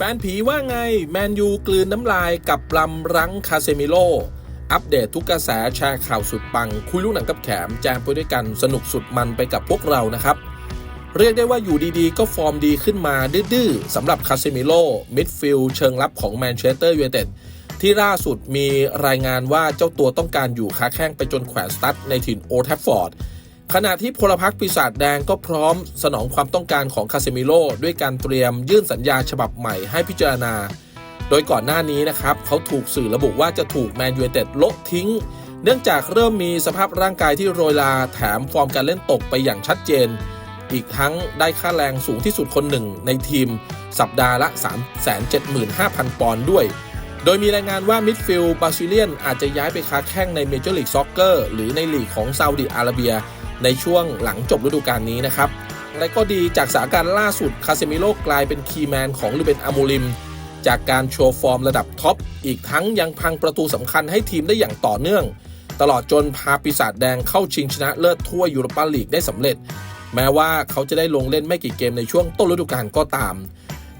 แฟนผีว่าไง แมนยูกลืนน้ำลายกับลำรังคาเซมิโล อัปเดตทุกกระแสแชร์ข่าวสุดปัง คุยลูกหนังกับแขม แจมไปด้วยกันสนุกสุดมันไปกับพวกเรานะครับ เรียกได้ว่าอยู่ดีๆ ก็ฟอร์มดีขึ้นมาดื้อๆสำหรับคาเซมิโลมิดฟิลด์เชิงรับของแมนเชสเตอร์ยูไนเต็ดที่ล่าสุดมีรายงานว่าเจ้าตัวต้องการอยู่ค้าแข้งไปจนแขวนสตั๊ดในถิ่นโอทัฟฟอร์ด ขณะที่พลพรรคปีศาจแดงก็พร้อมสนองความต้องการของคาเซมิโลด้วยการเตรียมยื่นสัญญาฉบับใหม่ให้พิจารณา โดยก่อนหน้านี้นะครับ เขาถูกสื่อระบุว่าจะถูกแมนยูเต็ดลบทิ้ง เนื่องจากเริ่มมีสภาพร่างกายที่โรยลาแถมฟอร์มการเล่นตกไปอย่างชัดเจน อีกทั้งได้ค่าแรงสูงที่สุดคนหนึ่งในทีม สัปดาห์ละ 375,000 ปอนด์ด้วย โดยมีรายงานว่ามิดฟิลด์บราซิเลียนอาจจะย้ายไปค้าแข้งในเมเจอร์ลีกซ็อกเกอร์หรือในลีกของซาอุดิอาระเบีย ในช่วงหลังจบฤดูกาลนี้นะครับ และก็ดีจากสถานการณ์ล่าสุดคาเซมิโลกลายเป็นคีย์แมนของลูเบนอามูลิม จากการโชว์ฟอร์มระดับท็อป อีกทั้งยังพังประตูสำคัญให้ทีมได้อย่างต่อเนื่อง ตลอดจนพาปีศาจแดงเข้าชิงชนะเลิศทั่วยูโรปาลีกได้สำเร็จ แม้ว่าเขาจะได้ลงเล่นไม่กี่เกมในช่วงต้นฤดูกาลก็ตาม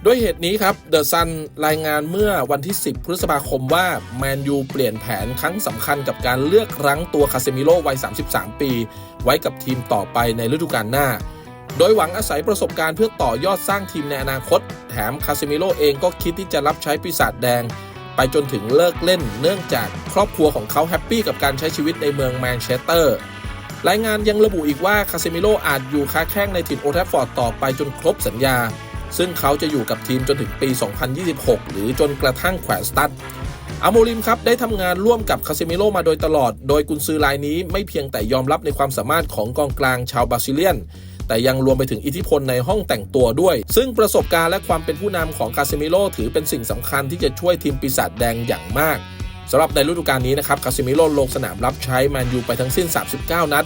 ด้วยเหตุนี้ครับเดอะซันรายงานเมื่อวันที่ 10 พฤษภาคมว่าแมนยูเปลี่ยนแผนครั้งสำคัญกับการเลือกรั้งตัวคาเซมิโลวัย 33 ปี ไว้กับทีมต่อไปในฤดูกาลหน้า โดยหวังอาศัยประสบการณ์เพื่อต่อยอดสร้างทีมในอนาคต แถมคาเซมิโลเองก็คิดที่จะรับใช้ปีศาจแดง ไปจนถึงเลิกเล่น เนื่องจากครอบครัวของเขาแฮปปี้กับการใช้ชีวิตในเมืองแมนเชสเตอร์รายงานยังระบุอีกว่าคาเซมิโลอาจอยู่ค้าแข้งในทีมโอแทฟฟอร์ดต่อไปจนครบสัญญา ซึ่งเขาจะอยู่กับทีมจนถึงปี 2026 หรือจนกระทั่งแขวนสตัดอาโมลิมครับได้ทำงานร่วมกับคาเซมิโลมาโดยตลอด โดยกุนซือรายนี้ไม่เพียงแต่ยอมรับในความสามารถของกองกลางชาวบราซิเลียน แต่ยังรวมไปถึงอิทธิพลในห้องแต่งตัวด้วย ซึ่งประสบการณ์และความเป็นผู้นำของคาเซมิโลถือเป็นสิ่งสำคัญที่จะช่วยทีมปีศาจแดงอย่างมากสำหรับในฤดูกาลนี้นะครับคาเซมิโลลงสนามรับใช้แมนยูไปทั้งสิ้น 39 นัด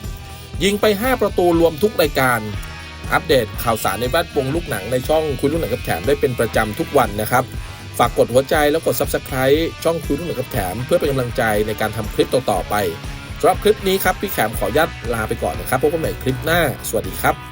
ยิงไป 5 ประตูรวมทุกรายการ อัปเดตข่าวสารในแวดวงลูกหนังในช่องคุยลูกหนังกับแถมได้เป็นประจำทุกวันนะครับ ฝากกดหัวใจแล้วกด Subscribe ช่องคุยลูกหนังกับแถม เพื่อเป็นกำลังใจในการทำคลิปต่อๆไปสำหรับคลิปนี้ครับพี่แขมขออนุญาตลาไปก่อนนะครับพบกันใหม่คลิปหน้า สวัสดีครับ